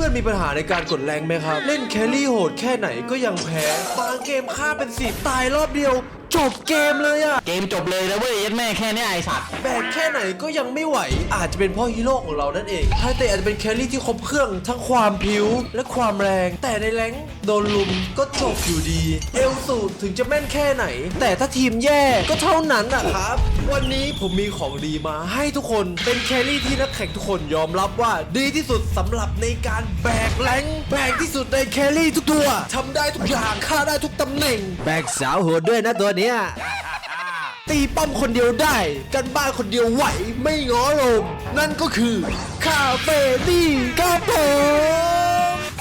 พื่อนๆมีปัญหาในการกดแรงไหมครับ เล่นแครี่โหดแค่ไหนก็ยังแพ้ บางเกมฆ่าเป็นสิบตายรอบเดียว จบเกมเลยอะเกมจบเลยแล้วเว้ยยัดแม่แค่เนี้ยไอสัตว์แบกแค่ไหนก็ยังไม่ไหว อาจจะเป็นเพราะฮีโร่ของเรานั่นเองไฮเตะอาจจะเป็นแครี่ที่ครบเครื่องทั้งความผิวและความแรง แต่ในแรงค์โดนลุมก็จบอยู่ดี เอลสูตรถึงจะแม่นแค่ไหน แต่ถ้าทีมแย่ก็เท่านั้นนะครับ วันนี้ผมมีของดีมาให้ทุกคนเป็นแครี่ที่นักแข่งทุกคนยอมรับว่า ดีที่สุดสำหรับในการแบกแรงค์แบกที่สุดในแครี่ทุกตัวทำได้ทุกอย่างฆ่าได้ทุกตำแหน่ง แบกสาวโหดด้วยนะตัวเนี้ยตีป้อมคนเดียวได้ กันบ้านคนเดียวไหวไม่ง้อลม นั่นก็คือ คาเฟนี่ครับผม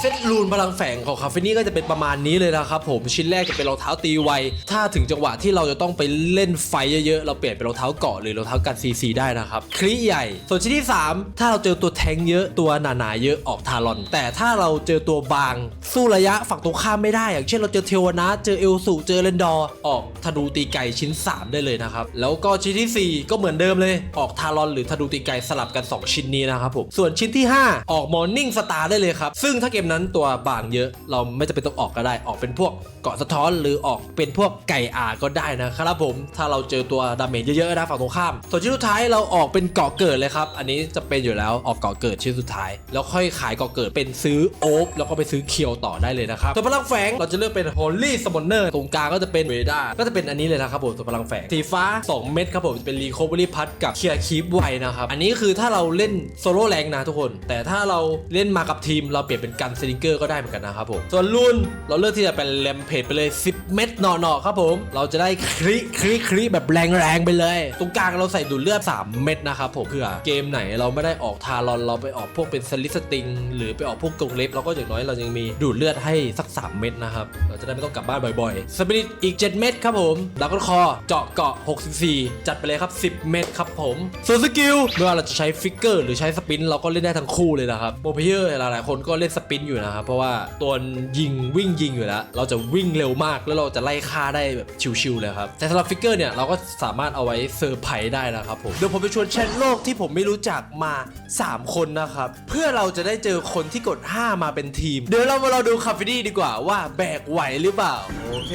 เซตรูนพลังแฝงของคาเฟนี่ก็จะเป็นประมาณนี้เลยนะครับผมชิ้นแรกจะเป็นรองเท้าตีไว ถ้าถึงจังหวะที่เราจะต้องไปเล่นไฟเยอะๆ เราเปลี่ยนเป็นรองเท้าเกาะหรือรองเท้ากันซีซีได้นะครับคลีใหญ่ ส่วนชิ้นที่ 3 ถ้าเราเจอตัวแทงเยอะตัวหนาๆเยอะออกทารอน แต่ถ้าเราเจอตัวบาง สู้ระยะฝั่งตรงข้ามไม่ได้ อย่างเช่นเราเจอเทวนาเจอเอลสุเจอเรนดอร์ออกธนูตีไก่ชิ้น 3 ได้เลยนะครับแล้วก็ชิ้นทีสี่ 4 ก็เหมือนเดิมเลยออกทารอนหรือธนูตีไก่สลับกัน 2 ชิ้นนี้นะครับผมส่วนชิ้นที่ 5 ออกมอร์นิ่งสตาร์ได้เลยครับซึ่งถ้าเกมนั้นั้นตัวบางเยอะเราไม่จำเป็นต้องออกก็ได้ออกเป็นพวกเกาะสะท้อนหรือออกเป็นพวกไก่อาก็ได้นะครับผมถ้าเราเจอตัวดาเมจเยอะๆนะฝั่งตรงข้าม ส่วนชิ้นสุดท้ายเราออกเป็นเกาะเกิดเลยครับอันนี้จะเป็นอยู่แล้วออกเกาะเกิดชิ้นสุดท้าย แล้วค่อยขายเกาะเกิดเป็นซื้อโอ๊กแล้วก็ไปซื้อเคียวต่อได้เลยนะครับส่วนพลังแฝงเราจะเลือกเป็น Holy Summoner ตรงกลางก็จะเป็นเวด้าก็จะเป็นอันนี้เลยนะครับผมส่วนพลังแฝงสีฟ้า 2 เม็ดครับผมเป็น Recovery Pad กับเคียร์คีปไวนะครับอันนี้คือถ้าเราเล่นโซโล่แรงนะทุกคน แต่ถ้าเราเล่นมากับทีมเราเปลี่ยนเป็นกันสลิงเกอร์ก็ได้เหมือนกันนะครับผมส่วนลูนเราเลือกที่จะเป็นแรมเพจไปเลย 10 เม็ดหน่อๆครับผม เราจะได้คลิคลิคลิแบบแรงๆไปเลย ตรงกลางเราใส่ดูดเลือด3เม็ดนะครับผมเพื่อเกมไหนเราไม่ได้ออกทารอนเราไปออกพวกเป็นสลิสติง หรือไปออกพวกกรงเล็บเราก็อย่างน้อยเรายังมีดูดเลือดให้สัก 3 เม็ดนะครับเราจะได้ไม่ต้องกลับบ้านบ่อยๆสปิริตอีก 7 เม็ดครับผมดาวก็คอเจาะเกาะ 64 จัดไปเลยครับ 10 เม็ดครับผมส่วนสกิลไม่ว่าเราจะใช้ฟิกเกอร์หรือใช้สปินเราก็เล่นได้ทั้งคู่เลยนะครับโปรเพเยอร์หลายๆคนก็เล่นสปินอยู่นะครับเพราะว่าตัวยิงวิ่งยิงอยู่แล้ว เราจะวิ่งเร็วมากแล้วเราจะไล่ฆ่าได้แบบชิวๆเลยครับแต่สำหรับฟิกเกอร์เนี่ยเราก็สามารถเอาไว้เซอร์ไพรส์ได้นะครับผมเดี๋ยวผมไปชวนแชทโลกที่ผมไม่รู้จักมา 3 คนนะครับเพื่อเราจะได้เจอคนที่กด 5 มาเป็นทีม เดี๋ยวเรามาเราดูคาเฟนี่ดีกว่าว่าแบกไหวหรือเปล่าโอเค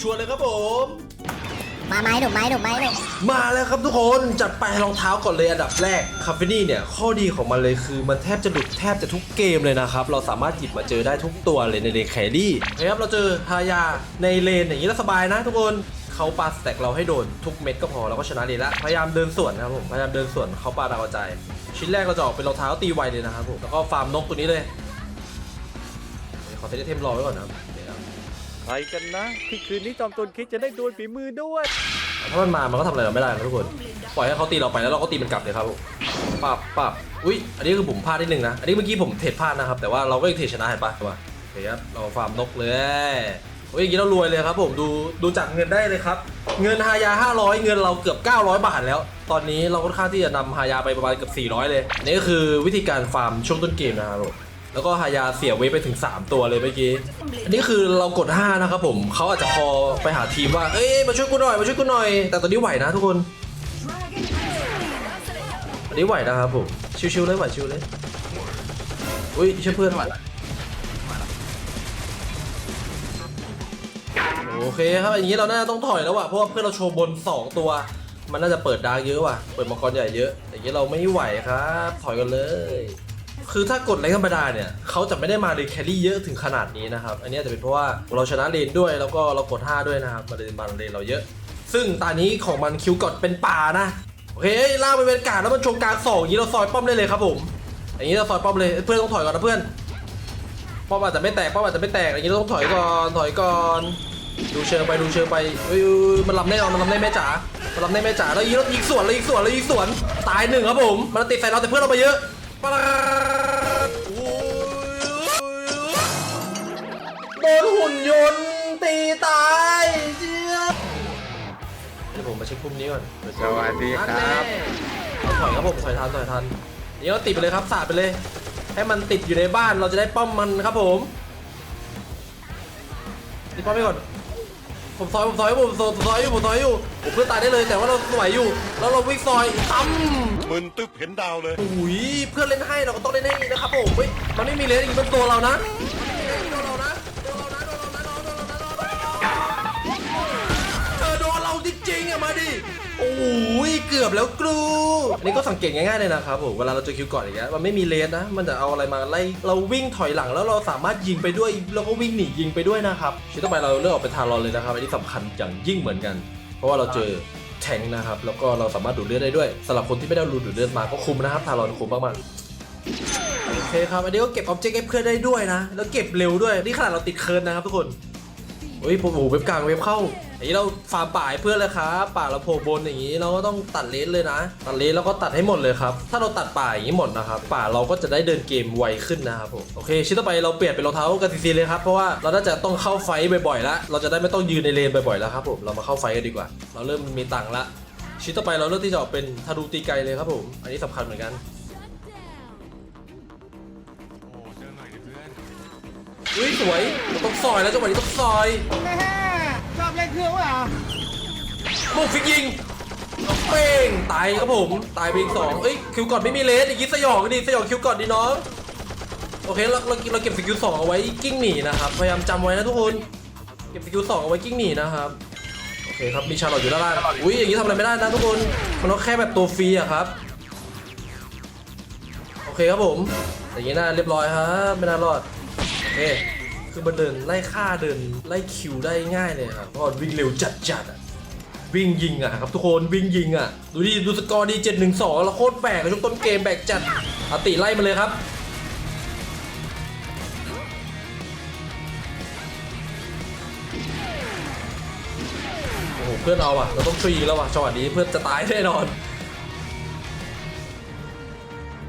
ชวนเลยครับผม มาไม้หนุ่มไม้หนุ่มไม้หนุ่มมาแล้วครับทุกคนจัดไปรองเท้าก่อนเลยอันดับแรกคาเฟนี่เนี่ยข้อดีของมันเลยคือมันแทบจะดุดแทบจะทุกเกมเลยนะครับ เราสามารถหยิบมาเจอได้ทุกตัวเลยในเลนแครี่นะครับเราเจอฮายาในเลนอย่างนี้แล้วสบายนะทุกคนเขาปาสแต็กเราให้โดนทุกเม็ดก็พอเราก็ชนะเลยละพยายามเดินสวนนะครับผมพยายามเดินสวนเขาปาดาวกระจชิ้นแรกเราจะออกเป็นรองเท้าตีไวเลยนะครับผมแล้วก็ฟาร์มนกตัวนี้เลยขอเซตเทมรอไว้ก่อนนะครับ กันนะ ที่คืนนี้จอมตนคิดจะได้ดวลฝีมือด้วย ถ้ามันมามันก็ทำอะไรเราไม่ได้นะทุกคน ปล่อยให้เขาตีเราไปแล้วเราก็ตีมันกลับเลยครับผมปับปับอุ้ย อันนี้คือผมพลาดนิดนึงนะ อันนี้เมื่อกี้ผมเทรดพลาดนะครับ แต่ว่าเราก็ยังเทรดชนะเห็นปะว่าโอเคครับเราฟาร์มนกเลยโอ้ยอย่างนี้เรารวยเลยครับผม ดู ดูจากเงินได้เลยครับ เงินฮายา 500 เงินเราเกือบ 900 บาทแล้ว ตอนนี้เราค่อนข้างที่จะนำฮายาไปประมาณเกือบ400 เลยนนี้ก็คือวิธีการฟาร์มช่วงต้นเกมนะครับผม แล้วก็ฮายาเสียเวฟไปถึง 3 ตัวเลยเมื่อกี้ อันนี้คือเรากด 5 นะครับผมเขาอาจจะคอไปหาทีมว่า เอ้ยมาช่วยกูหน่อยมาช่วยกูหน่อย แต่ตอนนี้ไหวนะทุกคนอันนี้ไหวนะครับผมชิวๆเลยไหวชิวเลยอุ้ยช่วยเพื่อนไหวโอเคครับอย่างนี้เราน่าจะต้องถอยแล้วว่ะเพราะว่าเพื่อนเราโชว์บน 2 ตัว มันน่าจะเปิดดาร์กเยอะว่ะเปิดมังกรใหญ่เยอะอย่างนี้เราไม่ไหวครับ ถอยกันเลย คือถ้ากดแรงธรรมดาเนี่ยเขาจะไม่ได้มาเลนแครี่เยอะถึงขนาดนี้นะครับ อันนี้จะเป็นเพราะว่าเราชนะเลนด้วยแล้วก็เรากด 5 ด้วยนะครับมาเลนมาเลนเราเยอะ ซึ่งตอนนี้ของมันคิวกดเป็นป่านะโอเคล่าไปเป็นการดแล้วมันชงกลางสองอย่างนี้เราซอยป้อมได้เลยครับผมอย่างนี้เราซอยป้อมเลยเพื่อนต้องถอยก่อนนะเพื่อนป้อมอาจจะไม่แตกป้อมอาจจะไม่แตกอย่างนี้เราต้องถอยก่อนถอยก่อนดูเชิงไปดูเชิงไปเฮ้ยมันลำแน่นอนมันลำแน่แม่จ๋ามันลำแน่แม่จ๋าแล้วยิงแล้วยิงสวนแล้วยิงสวนแล้วยิงสวนตายหนึ่งครับผมมันติดใส่เราแต่เพื่อนเราไปเยอะ ปาดโอ้ยโดนหุ่นยนต์ตีตายเจี๊ยบเดี๋ยวผมมาเช็คปุ่มนี้ก่อนสวัสดีครับ เอาถอยครับผมถอยทันถอยทันนี่เราติดไปเลยครับสาดไปเลย ให้มันติดอยู่ในบ้านเราจะได้ป้อมมันครับผมติดป้อมไปก่อน ผมซอยผมซอยผมซอยผมซอยอยู่ผมซอยอยู่ผมเพื่อนตายได้เลยแต่ว่าเราไหวอยู่ แล้วเราวิ่งซอยตั้มมึนตึ๊บเห็นดาวเลยอุ้ยเพื่อนเล่นให้เราก็ต้องเล่นให้นะครับผมเฮ้ยมันไม่มีเลนอย่างนี้เป็นตัวเรานะ โอ้ยเกือบแล้วกรูอันี่ก็สังเกตง่ายๆเลยนะครับผมเวลาเราเจอคิวก่อนอย่างเงี้ยมันไม่มีเลนนะ มันจะเอาอะไรมาไล่เราวิ่งถอยหลังแล้วเราสามารถยิงไปด้วยแล้วก็วิ่งหนียิงไปด้วยนะครับชิ้นต่อไปเราเลือกออกเป็นทารอนเลยนะครับอันนี้สำคัญอย่างยิ่งเหมือนกัน เพราะว่าเราเจอแทงนะครับแล้วก็เราสามารถดูดเลือดได้ด้วยสำหรับคนที่ไม่ได้รูดูดเลือดมาก็คุ้มนะครับทารอนคุ้มมากๆโอเคครับ อันนี้ก็เก็บออบเจกต์ให้เพื่อนได้ด้วยนะ แล้วเก็บเร็วด้วย นี่ขนาดเราติดเคิร์นนะครับทุกคน เฮ้ยผมโอ้เว็บกลางเว็บเข้าอันนี้เราฟาร์มป่าเพื่อนเลยครับป่าเราโผล่บนอย่างนี้เราก็ต้องตัดเลนเลยนะ ตัดเลนแล้วก็ตัดให้หมดเลยครับ ถ้าเราตัดป่าอย่างนี้หมดนะครับป่าเราก็จะได้เดินเกมไวขึ้นนะครับผมโอเคชิ้นต่อไปเราเปลี่ยนเป็นรองเท้ากันซีๆเลยครับเพราะว่าเราน่าจะต้องเข้าไฟบ่อยๆแล้วเราจะได้ไม่ต้องยืนในเลนบ่อยๆแล้วครับผมเรามาเข้าไฟกันดีกว่า เราเริ่มมีตังค์ละชิ้นต่อไปเราเลือกที่จะเป็นทารูตีไกเลยครับผม อันนี้สำคัญเหมือนกัน อุ้ยสวยเราต้องซอยแล้วจังหวะนี้ต้องซอยชอบเล่นเครื่องว่ะโมงฟิกยิงเป้งตายครับผมตายไปอีกสองเอ้ยคิวก่อนไม่มีเลสอีกทีสยองดิสยองคิวก่อนดีน้องโอเคเราเราเราเก็บสกิลสองเอาไว้กิ้งหนีนะครับพยายามจำไว้นะทุกคนเก็บสกิลสองเอาไว้กิ้งหนีนะครับโอเคครับมีชาร์ลอตอยู่ด้านล่างอุ้ยอย่างนี้ทำอะไรไม่ได้นะทุกคนมันก็แค่แบบตัวฟรีอะครับโอเคครับผมอย่างนี้น่าเรียบร้อยครับไม่น่ารอดโอ เคคือมันเดินไล่ฆ่าเดินไล่คิวได้ง่ายเลยครับเพราะวิ่งเร็วจัดจัดๆอะวิ่งยิงอะครับทุกคนวิ่งยิงอะดูดิดูสกอร์ดี7 1 2แล้วโคตรแบกเลยช่วงต้นเกมแบกจัดอติไล่มาเลยครับโอ้โหเพื่อนเอาอะเราต้องฟรีแล้วว่ะจังหวะนี้เพื่อนจะตายแน่นอน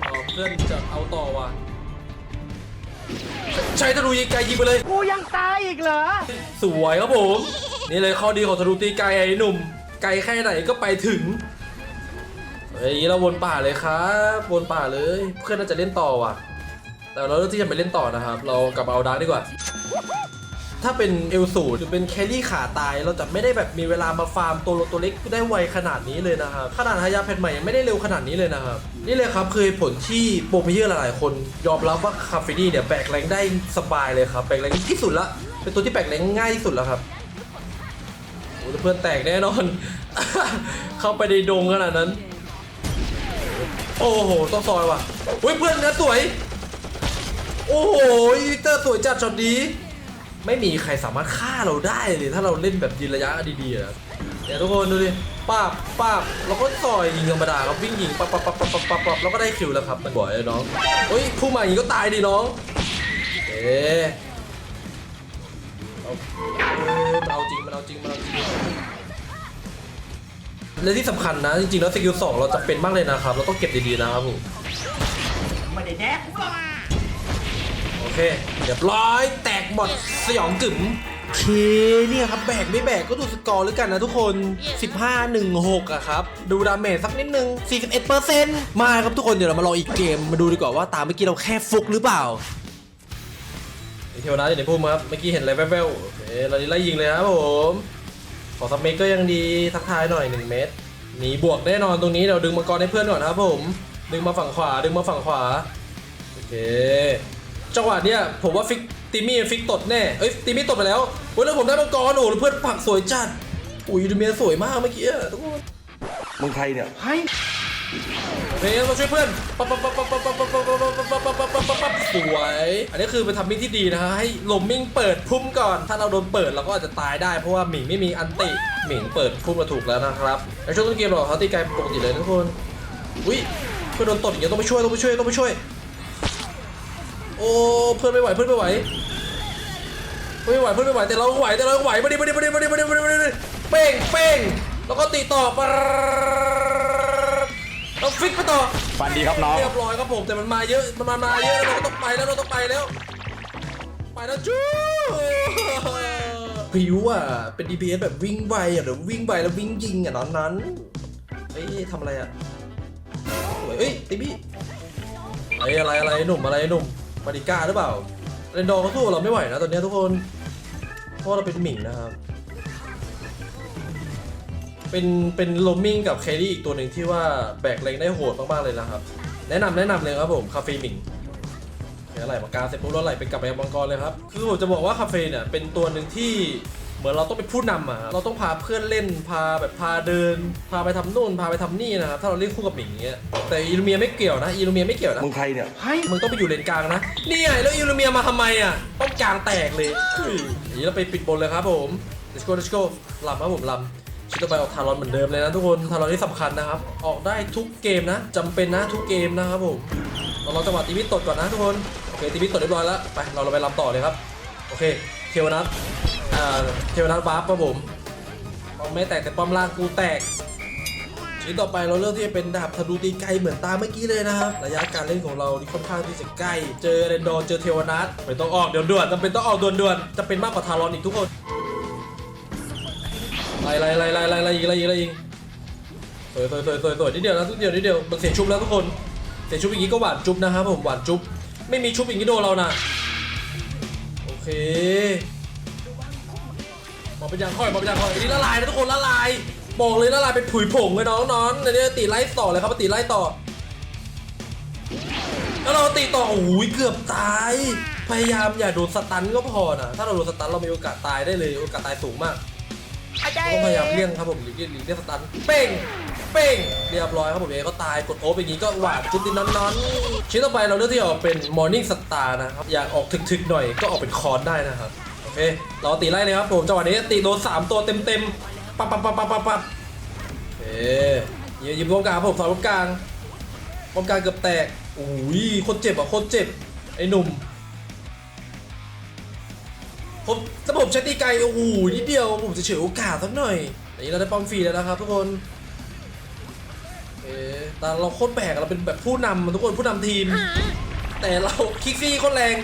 เอาเพื่อนจะเอาต่อว่ะ ใช้ธนูยิงไกลยิงไปเลย กูยังตายอีกเหรอ สวยครับผม นี่เลยข้อดีของธนูตีไกลไอ้หนุ่ม ไกลแค่ไหนก็ไปถึงเฮ้ยเราวนป่าเลยครับวนป่าเลย เพื่อนน่าจะเล่นต่อว่ะ แต่เราเลือกที่จะไปเล่นต่อนะครับ เรากลับมาเอาดาร์กดีกว่า ถ้าเป็นเอลสูหรือเป็นแครี่ขาตาย เราจะไม่ได้แบบมีเวลามาฟาร์มตัวตัวเล็กได้ไวขนาดนี้เลยนะครับ ขนาดฮายาแพทใหม่ยังไม่ได้เร็วขนาดนี้เลยนะครับ นี่เลยครับคือผลที่โปรเพเยอร์หลายๆ คน ยอมรับว่าคาเฟนี่เนี่ยแบกแรงได้สบายเลยครับแบกแรงที่สุดละ เป็นตัวที่แบกแรงง่ายที่สุดแล้วครับโอ้เพื่อนแตกแน่นอน เข้าไปในดงขนาดนั้น โอ้โหต้องซอยว่ะเฮ้ยเพื่อนนะสวย โอ้โหวิกเตอร์สวยจัดช็อตนี้ ไม่มีใครสามารถฆ่าเราได้เลยถ้าเราเล่นแบบยืนระยะดีๆอะเดี๋ยวทุกคนดูดิป้าบป้าบเราก็ซอยยิงธรรมดาครับวิ่งยิงปั๊บปั๊บปั๊บปั๊บปั๊บปั๊บปั๊บแล้วก็ได้คิวแล้วครับมันบ่อยเลยน้องเฮ้ยพุ่งมาอย่างนี้ก็ตายดิน้องเอ๊ะเอาเอ้ยมันเอาจริงมันเอาจริงมันเอาจริงและที่สำคัญนะจริงๆแล้วสกิลสองเราจะเป็นมากเลยนะครับเราต้องเก็บดีๆนะครับผมไม่ได้แดก โอเคเรียบร้อยแตกหมดสยองกึ๋มโอเคเนี่ยครับแบกไม่แบกก็ดูสกอร์แล้วกันนะทุกคน 15 1 6อะครับ ดูดาเมจสักนิดนึง 41%มาครับทุกคนเดี๋ยวเรามาลองอีกเกมมาดูดีกว่าว่าตามเมื่อกี้เราแค่ฟุกหรือเปล่าไอเทวนะอยู่ในพุ่มครับ เมื่อกี้เห็นอะไรแว่วๆโอเคเราไล่ยิงเลยครับผม ขอสับเมตรก็ยังดีทักทายหน่อย 1 เมตรหนีบวกแน่นอนตรงนี้เดี๋ยวดึงมังกรให้เพื่อนก่อนนะครับผม ดึงมาฝั่งขวาดึงมาฝั่งขวาโอเค จังหวะเนี้ยผมว่าฟิกติมี่ฟิกตดแน่เอ้ยติมี่ตดไปแล้วเฮ้ยแล้วผมได้มังกรโอ้โหเพื่อนผักสวยจัดอุ้ยดูเมียสวยมากเมื่อกี้อะทุกคนมึงใครเนี่ยให้เฮ้ยมาช่วยเพื่อนปั๊บปั๊บปั๊บปั๊บปั๊บปั๊บปั๊บปั๊บปั๊บปั๊บปั๊บปั๊บปั๊บปั๊บสวย อันนี้คือเป็นทัมมิ่งที่ดีนะฮะ ให้ลมมิ่งเปิดพุ่มก่อน ถ้าเราโดนเปิดเราก็อาจจะตายได้ เพราะว่าหมิงไม่มีอันติ หมิงเปิดพุ่มมาถูกแล้วนะครับ ในช่วงต้นเกมเราเขาตีไกลปกติเลยนะทุกคน อุ้ยเพื่อนโดนตดอย่างเงี้ยต้องไปช่วยต้องไปช่วยต้องไปช่วย โอ้เพื่อนไม่ไหวเพื่อนไม่ไหวเพื่อนไม่ไหวเพื่อนไม่ไหวแต่เราไหวแต่เราไหวมาดิมาดิมาดิมาดิมาดิมาดิมาดิเป้งเป้งแล้วก็ตีต่อปะเราฟิกไปต่อฟันดีครับน้องเรียบร้อยครับผมแต่มันมาเยอะมันมามาเยอะแล้วเราก็ต้องไปแล้วเราต้องไปแล้ว ไปแล้วจู้ผิวอะเป็น DPS แบบวิ่งไวอะเดี๋ยววิ่งไวแล้ววิ่งยิงอะนอนนั้นเอ้ยทำอะไรอะเอ้ยติบี้ไอ้ยอะไรอะไรหนุ่มอะไรหนุ่ม มาริก้าหรือเปล่าเรนดอร์เขาสู้เราไม่ไหวนะตอนนี้ทุกคนเพราะเราเป็นหมิงนะครับ เป็นเป็นลมมิงกับแครี่อีกตัวหนึ่งที่ว่าแบกแรงได้โหดมากๆเลยนะครับ แนะนำแนะนำเลยครับผมคาเฟ่หมิงอะไหลมากลาเสร็จปุ๊บแล้วไหลไปกลับไปยังมังกรเลยครับ คือผมจะบอกว่าคาเฟ่เนี่ยเป็นตัวหนึ่งที่ เหมือนเราต้องเป็นผู้นำอะเราต้องพาเพื่อนเล่นพาแบบพาเดิน พาไปทำนู่นพาไปทำนี่นะครับถ้าเราเล่นคู่กับหมิงอย่างเงี้ยแต่อิลูเมียไม่เกี่ยวนะอิลูเมียไม่เกี่ยวนะมึงใครเนี่ยมึงต้องไปอยู่เลนกลางนะนี่ไงแล้วอิลูเมียมาทำไมอะป้อมกลางแตกเลยเฮ้ยอย่างนี้เราไปปิดบนเลยครับผม let's go let's go ลำครับผมลำชิดต่อไปออกทารอนเหมือนเดิมเลยนะทุกคนทารอนนี่สำคัญนะครับ ออกได้ทุกเกมนะจำเป็นนะทุกเกมนะครับผมเราลองจังหวะตีมิดตดก่อนนะทุกคนโอเคตีมิดตดเรียบร้อยแล้วไปเราเราไปลำต่อเลยครับโอเค เทวนัทเอ่าเทวนัทวาร์ปครับผมป้อมไม่แตกแต่ป้อมล่างกูแตกชิ้นต่อไปเราเลือกที่จะเป็นดาบธนูตีไกลเหมือนตาเมื่อกี้เลยนะครับ ระยะการเล่นของเรานี่ค่อนข้างที่จะใกล้ เจอเรนดอร์เจอเทวนัทไม่ต้องออกเดี๋ยวด่วนจำเป็นต้องออกด่วนด่วนๆจะเป็นมากกว่าทารอนอีกทุกคนไล่ไล่ไล่ไล่ไล่ไล่ยิงไล่ยิงไล่ยิงสวยสวยสวยสวยสวยนิดเดียวนะทุกเดียวนิดเดียวมันเสียชุบแล้วทุกคนเสียชุบอย่างนี้ก็หวานจุบนะครับผมหวานจุบไม่มีชุบอย่างนี้โดนเรานะ เคมาเป็นยางค่อยมาเป็นยางค่อยอันนี้ละลายนะทุกคนละลายบอกเลยละลายเป็นผุยผงเลยน้องน้องเดี๋ยวนี้ตีไล่ต่อเลยครับตีไล่ต่อแล้วเราตีต่อโอ้ยเกือบตาย พยายามอย่าโดนสตันก็พอนะถ้าเราโดนสตันเรามีโอกาสตายได้เลยโอกาสตายสูงมากต้องพยายามเลี่ยงครับผมหลีกเลี่ยงหลีกเลี่ยงสตันเป้ง เป้งเรียบร้อยครับผมเองก็ตายกดโอ๊บอย่างนี้ก็หวาดจุดดินนอนๆชิ้นต่อไปเราเลือกที่จะออกเป็น Morning Star นะครับอยากออกถึกๆหน่อยก็ออกเป็นคอนได้นะครับโอเคเราตีไล่เลยครับผมจังหวะนี้ตีโดนสามตัวเต็มๆปั๊บปั๊บปั๊บปั๊บปั๊บปั๊บโอเคยิงยิงตรงกลางครับผมสอนตรงกลางป้มกลางเกือบแตกโอ้ยโคตรเจ็บอะโคตรเจ็บไอ้หนุ่มผมถ้าผมใช้ตีไกลโอ้โหนิดเดียวผมจะเฉยโอกาสสักหน่อยแต่นี้เราได้ป้อมฟรีแล้วนะครับทุกคน แต่เราโคตรแปลกอะเราเป็นแบบผู้นำอะทุกคนผู้นำทีม แต่เราคิกซี่โคตรแรง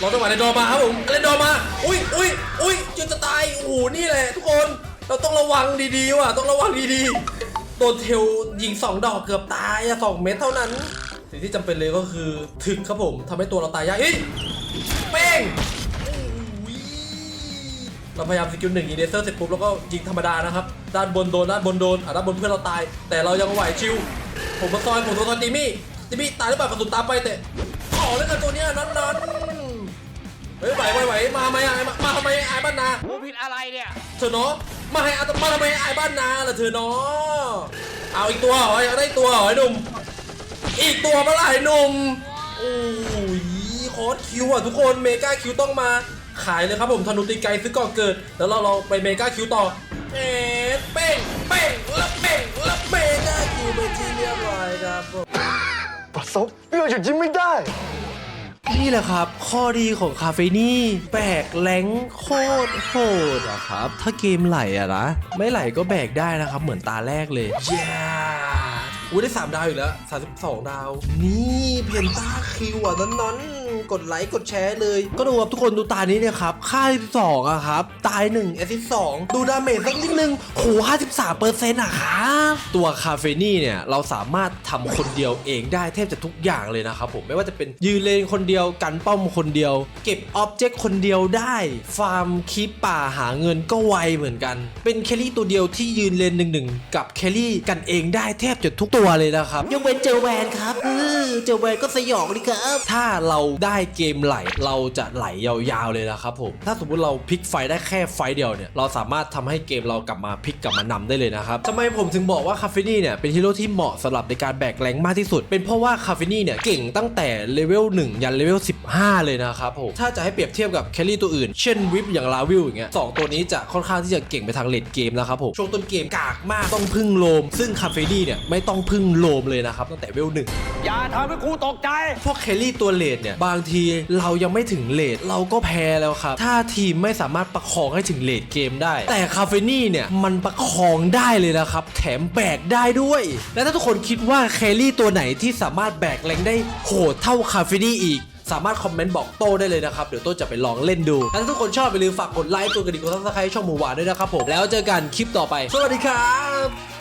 เราจังหวะเลนดอร์มาครับผมเลนดอร์มา อุ้ยอุ้ยอุ้ยจนจะตายโอ้โหนี่แหละทุกคนเราต้องระวังดีๆว่ะต้องระวังดีๆโดนเทลยิงสองดอกเกือบตายอะสองเม็ดเท่านั้น สิ่งที่จำเป็นเลยก็คือถึกครับผมทำให้ตัวเราตายยากเฮ้ยเป้งอุ้ย เราพยายามสกิลหนึ่งอีเดเซอร์เสร็จปุ๊บแล้วก็ยิงธรรมดานะครับ ด้านบนโดนด้านบนโดนอะด้านบนเพื่อนเราตาย แต่เรายังไหวชิว ผมมาซอยผมมาซอยติมี่ติมี่ตายหรือเปล่ากระสุนตามไปแต่ขอแล้วกันตัวเนี้ยนั้นนั้นๆเฮ้ยไหวไหวไหวมาไหมไอ้มามาทำไมไอ้บ้านนากูผิดอะไรเนี่ยเธอเนาะมาให้อาตมาทำไมไอ้บ้านนาล่ะเธอเนาะเอาอีกตัวเหรออยากได้อีกตัวเหรอไอ้หนุ่มอีกตัวเมื่อไหร่หนุ่มโอ้ยคอร์สคิวอะทุกคนเมกาคิวต้องมา ขายเลยครับผมธนูตีไกลซื้อก่อนเกิด แล้วเราเราไปเมกาคิวต่อเอ๊ะเป้งเป้งแล้วเป้งแล้วเมกาคิวไปที่เรียบร้อยครับผมประสบเปรี้ยวหยุดยิ้มไม่ได้ นี่แหละครับ ข้อดีของคาเฟนี่แบกแรงโคตรโหดอะครับ ถ้าเกมไหลอะนะ ไม่ไหลก็แบกได้นะครับ เหมือนตาแรกเลยย้าอุ้ยได้ 3 ดาวอีกแล้ว 32 ดาว นี่ เพนต้าคิวอะนั้นๆ กดไลค์กดแชร์เลย ก็ดูครับทุกคนดูตานี้เนี่ยครับ ค่า 12อะครับ ตาย 1 แอสซิส2ดูดาเมจสักนิดนึงโห53เปอร์เซ็นต์อะครับตัวคาเฟนี่เนี่ย เราสามารถทำคนเดียวเองได้แทบจะทุกอย่างเลยนะครับผมไม่ว่าจะเป็นยืนเลนคนเดียวกันป้อมคนเดียว เก็บออบเจกต์คนเดียวได้ ฟาร์มคีปป่าหาเงินก็ไวเหมือนกัน เป็นแครี่ตัวเดียวที่ยืนเลนหนึ่งหนึ่งกับแครี่กันเองได้แทบจะทุกตัวเลยนะครับยกเว้นเจอแวนครับเออเจอแวนก็สยองดีครับถ้าเราได้เกมไหลเราจะไหลยาวๆเลยนะครับผมถ้าสมมติเราพลิกไฟได้แค่ไฟเดียวเนี่ยเราสามารถทำให้เกมเรากลับมาพลิกกลับมานำได้เลยนะครับทำไมผมถึงบอกว่าคาเฟนี่เนี่ยเป็นฮีโร่ที่เหมาะสำหรับในการแบกแรงมากที่สุด เป็นเพราะว่าคาเฟนี่เนี่ยเก่งตั้งแต่เลเวล1ยันเลเวล15 เลยนะครับผมถ้าจะให้เปรียบเทียบกับแครี่ตัวอื่น เช่นวิปอย่างลาวิลอย่างเงี้ยสองตัวนี้จะค่อนข้างที่จะเก่งไปทางเลดเกมนะครับผมช่วงต้นเกมกากมากต้องพึ่งโลม ซึ่งคาเฟนี่เนี่ยไม่ต้องพึ่งโลมเลยนะครับตั้งแต่เวลหนึ่งอย่าทำให้กูตกใจพวกแครี่ตัวเลดเนี่ยบางทีเรายังไม่ถึงเลดเราก็แพ้แล้วครับ ถ้าทีมไม่สามารถประคองให้ถึงเลดเกมได้ แต่คาเฟนี่เนี่ยมันประคองได้เลยนะครับ แถมแบกได้ด้วย และถ้าทุกคนคิดว่าแครี่ตัวไหนที่สามารถแบกแรงได้โหดเท่าคาเฟนี่อีกสามารถคอมเมนต์บอกโต้ได้เลยนะครับ เดี๋ยวโต้จะไปลองเล่นดูถ้าทุกคนชอบอย่าลืมฝากกดไลค์กดกระดิ่งกดซับสไครต์ช่องหมูหวานด้วยนะครับผม แล้วเจอกันคลิปต่อไป สวัสดีครับ